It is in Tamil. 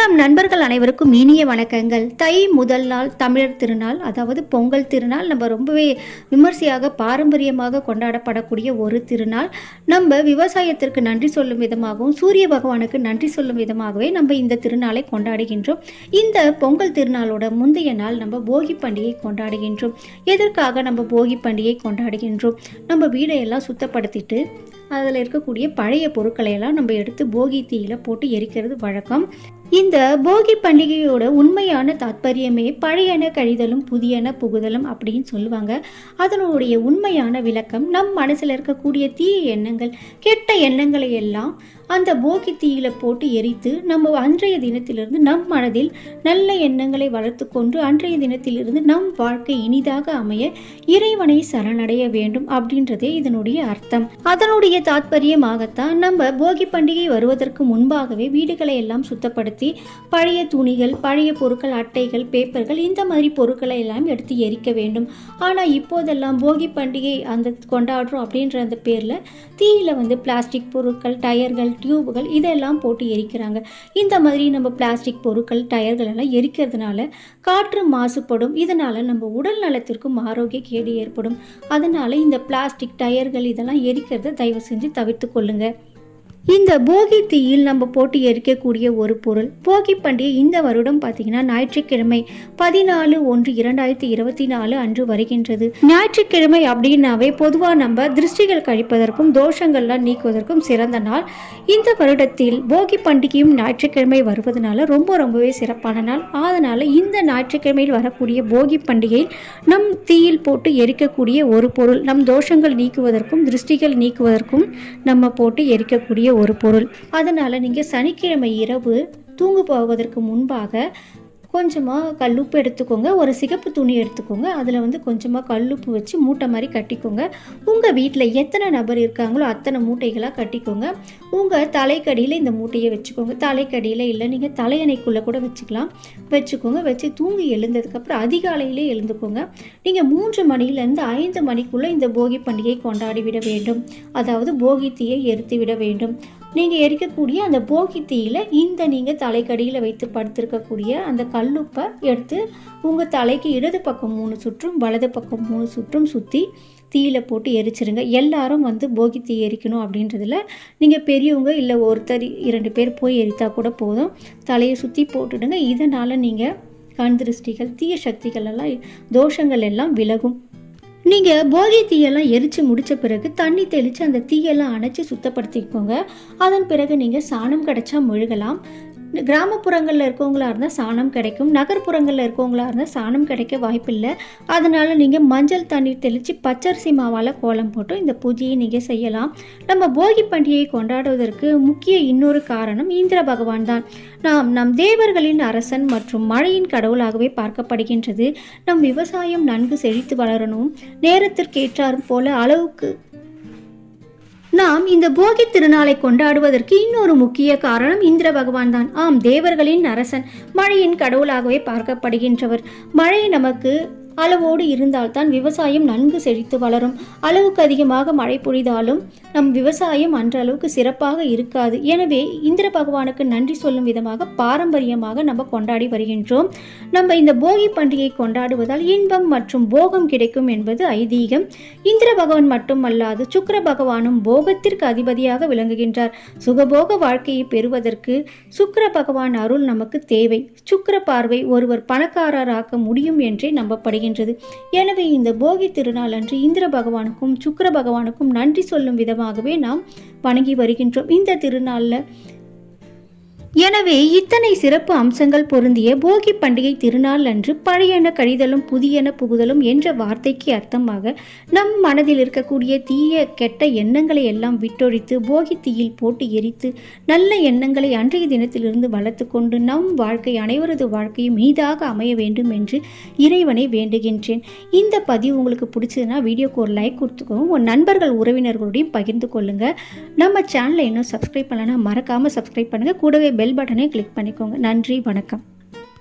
நம் நண்பர்கள் அனைவருக்கும் இனிய வணக்கங்கள். தை முதல் நாள் தமிழர் திருநாள் அதாவது பொங்கல் திருநாள் நம்ம ரொம்பவே விமர்சையாக பாரம்பரியமாக கொண்டாடப்படக்கூடிய ஒரு திருநாள். நம்ம விவசாயத்திற்கு நன்றி சொல்லும் விதமாகவும் சூரிய பகவானுக்கு நன்றி சொல்லும் விதமாகவே நம்ம இந்த திருநாளை கொண்டாடுகின்றோம். இந்த பொங்கல் திருநாளோட முந்தைய நாள் நம்ம போகி பண்டிகை கொண்டாடுகின்றோம். எதற்காக நம்ம போகி பண்டிகை கொண்டாடுகின்றோம்? நம்ம வீடையெல்லாம் சுத்தப்படுத்திட்டு அதில் இருக்கக்கூடிய பழைய பொருட்களை எல்லாம் நம்ம எடுத்து போகி தீயில போட்டு எரிக்கிறது வழக்கம். இந்த போகி பண்டிகையோட உண்மையான தாத்பரியமே பழையன கழிதலும் புதியன புகுதலும் அப்படின்னு சொல்லுவாங்க. அதனுடைய உண்மையான விளக்கம் நம் மனசில் இருக்கக்கூடிய தீய எண்ணங்கள் கெட்ட எண்ணங்களை எல்லாம் அந்த போகி தீயில போட்டு எரித்து நம்ம அன்றைய தினத்திலிருந்து நம் மனதில் நல்ல எண்ணங்களை வளர்த்து கொண்டு அன்றைய தினத்திலிருந்து நம் வாழ்க்கை இனிதாக அமைய இறைவனை சரணடைய வேண்டும் அப்படின்றதே இதனுடைய அர்த்தம். அதனுடைய தாத்பரியமாகத்தான் நம்ம போகி பண்டிகை வருவதற்கு முன்பாகவே வீடுகளை எல்லாம் சுத்தப்படுத்தி பழைய துணிகள் பழைய பொருட்கள் அட்டைகள் பேப்பர்கள் இந்த மாதிரி பொருட்களை எல்லாம் எடுத்து எரிக்க வேண்டும். ஆனால் இப்போதெல்லாம் போகி பண்டிகை அந்த கொண்டாடுறோம் அப்படின்ற அந்த பேரில் தீயில் வந்து பிளாஸ்டிக் பொருட்கள் டயர்கள் டியூபுகள் இதெல்லாம் போட்டு எரிக்கிறாங்க. இந்த மாதிரி நம்ம பிளாஸ்டிக் பொருட்கள் டயர்கள் எல்லாம் எரிக்கிறதுனால காற்று மாசுபடும். இதனால் நம்ம உடல் நலத்திற்கும் ஆரோக்கிய கேடு ஏற்படும். அதனால் இந்த பிளாஸ்டிக் டயர்கள் இதெல்லாம் எரிக்கிறத தயவு செஞ்சு தவிர்த்து கொள்ளுங்கள் இந்த போகி தீயில் நம்ம போட்டு எரிக்கக்கூடிய ஒரு பொருள். போகி பண்டிகை இந்த வருடம் பார்த்தீங்கன்னா ஞாயிற்றுக்கிழமை பதினாலு ஒன்று இரண்டாயிரத்தி இருபத்தி நாலு அன்று வருகின்றது. ஞாயிற்றுக்கிழமை அப்படின்னாவே பொதுவாக நம்ம திருஷ்டிகள் கழிப்பதற்கும் தோஷங்கள்லாம் நீக்குவதற்கும் சிறந்த நாள். இந்த வருடத்தில் போகி பண்டிகையும் ஞாயிற்றுக்கிழமை வருவதனால ரொம்ப ரொம்பவே சிறப்பான நாள். அதனால் இந்த ஞாயிற்றுக்கிழமையில் வரக்கூடிய போகி பண்டிகையில் நம் தீயில் போட்டு எரிக்கக்கூடிய ஒரு பொருள். நம் தோஷங்கள் நீக்குவதற்கும் திருஷ்டிகள் நீக்குவதற்கும் நம்ம போட்டு எரிக்கக்கூடிய ஒரு பொருள். அதனால் நீங்கள் சனிக்கிழமை இரவு தூங்க போவதற்கு முன்பாக கொஞ்சமாக கல்லுப்பு எடுத்துக்கோங்க. ஒரு சிகப்பு துணி எடுத்துக்கோங்க. அதில் வந்து கொஞ்சமாக கல்லுப்பு வச்சு மூட்டை மாதிரி கட்டிக்கோங்க. உங்கள் வீட்டில் எத்தனை நபர் இருக்காங்களோ அத்தனை மூட்டைகளாக கட்டிக்கோங்க. உங்கள் தலைக்கடியில் இந்த மூட்டையை வச்சுக்கோங்க. தலைக்கடியில் இல்லை நீங்கள் தலையணைக்குள்ளே கூட வச்சுக்கலாம். வச்சுக்கோங்க. வச்சு தூங்கி எழுந்ததுக்கப்புறம் அதிகாலையிலே எழுந்துக்கோங்க. நீங்கள் மூன்று மணிலேருந்து ஐந்து மணிக்குள்ளே இந்த போகி பண்டிகை கொண்டாடி விட வேண்டும். அதாவது போகி தீயை எரித்து விட வேண்டும். நீங்கள் எரிக்கக்கூடிய அந்த போகி தீயில் இந்த நீங்கள் தலைக்கடியில் வைத்து படுத்திருக்கக்கூடிய அந்த கல்லுப்பை எடுத்து உங்கள் தலைக்கு இடது பக்கம் மூணு சுற்றும் வலது பக்கம் மூணு சுற்றும் சுற்றி தீயில போட்டு எரிச்சிருங்க. எல்லாரும் வந்து போகி தீ எரிக்கணும் அப்படின்றதுல நீங்கள் பெரியவங்க இல்லை ஒருத்தர் இரண்டு பேர் போய் எரித்தா கூட போதும். தலையை சுற்றி போட்டுடுங்க. இதனால் நீங்கள் கண் திருஷ்டிகள் தீய சக்திகள் எல்லாம் தோஷங்கள் எல்லாம் விலகும். நீங்கள் போகி தீயெல்லாம் எரித்து முடித்த பிறகு தண்ணி தெளித்து அந்த தீயெல்லாம் அணைச்சி சுத்தப்படுத்திக்கோங்க. அதன் பிறகு நீங்கள் சாணம் கிடைச்சா முழுகலாம். கிராமப்புறங்களில் இருக்கவங்களா இருந்தால் சாணம் கிடைக்கும். நகர்ப்புறங்களில் இருக்கவங்களா இருந்தால் சாணம் கிடைக்க வாய்ப்பில்லை. அதனால் நீங்கள் மஞ்சள் தண்ணீர் தெளித்து பச்சரிசி மாவால் கோலம் போட்டு இந்த பூஜையை நீங்கள் செய்யலாம். நம்ம போகி பண்டிகையை கொண்டாடுவதற்கு முக்கிய இன்னொரு காரணம் இந்திர பகவான் தான். நாம் நம் தேவர்களின் அரசன் மற்றும் மழையின் கடவுளாகவே பார்க்கப்படுகின்றது. நம் விவசாயம் நன்கு செழித்து வளரணும். நேரத்திற்கேற்றார் போல அளவுக்கு நாம் இந்த போகி திருநாளை கொண்டாடுவதற்கு இன்னொரு முக்கிய காரணம் இந்திர பகவான் தான். ஆம் தேவர்களின் அரசன் மழையின் கடவுளாகவே பார்க்கப்படுகின்றவர். மழை நமக்கு அளவோடு இருந்தால்தான் விவசாயம் நன்கு செழித்து வளரும். அளவுக்கு அதிகமாக மழை பொழிதாலும் நம் விவசாயம் அன்றளவுக்கு சிறப்பாக இருக்காது. எனவே இந்திர பகவானுக்கு நன்றி சொல்லும் விதமாக பாரம்பரியமாக நம்ம கொண்டாடி வருகின்றோம். நம்ம இந்த போகி பண்டிகை கொண்டாடுவதால் இன்பம் மற்றும் போகம் கிடைக்கும் என்பது ஐதீகம். இந்திர பகவான் மட்டுமல்லாது சுக்கர பகவானும் போகத்திற்கு அதிபதியாக விளங்குகின்றார். சுகபோக வாழ்க்கையை பெறுவதற்கு சுக்கர பகவான் அருள் நமக்கு தேவை. சுக்கர பார்வை ஒருவர் பணக்காரராக்க முடியும் என்றே வருகின்றது எனவே இந்த போகி திருநாள் அன்று இந்திர பகவானுக்கும் சுக்கர பகவானுக்கும் நன்றி சொல்லும் விதமாகவே நாம் வணங்கி வருகின்றோம். இந்த திருநாளில் எனவே இத்தனை சிறப்பு அம்சங்கள் பொருந்திய போகி பண்டிகை திருநாள் அன்று பழையன கழிதலும் புதியன புகுதலும் என்ற வார்த்தைக்கு அர்த்தமாக நம் மனதில் இருக்கக்கூடிய தீய கெட்ட எண்ணங்களை எல்லாம் விட்டொழித்து போகி தீயில் போட்டு எரித்து நல்ல எண்ணங்களை அன்றைய தினத்திலிருந்து வளர்த்து கொண்டு நம் வாழ்க்கை அனைவரது வாழ்க்கையும் இனிதாக அமைய வேண்டும் என்று இறைவனை வேண்டுகின்றேன். இந்த பதிவு உங்களுக்கு பிடிச்சதுன்னா வீடியோக்கு ஒரு லைக் கொடுத்துக்கோங்க. உங்கள் நண்பர்கள் உறவினர்களோடையும் பகிர்ந்து கொள்ளுங்கள் நம்ம சேனலை இன்னும் சப்ஸ்கிரைப் பண்ணலன்னா மறக்காமல் சப்ஸ்கிரைப் பண்ணுங்கள் கூடவே பெல் பட்டனை கிளிக் பண்ணிக்கோங்க. நன்றி வணக்கம்.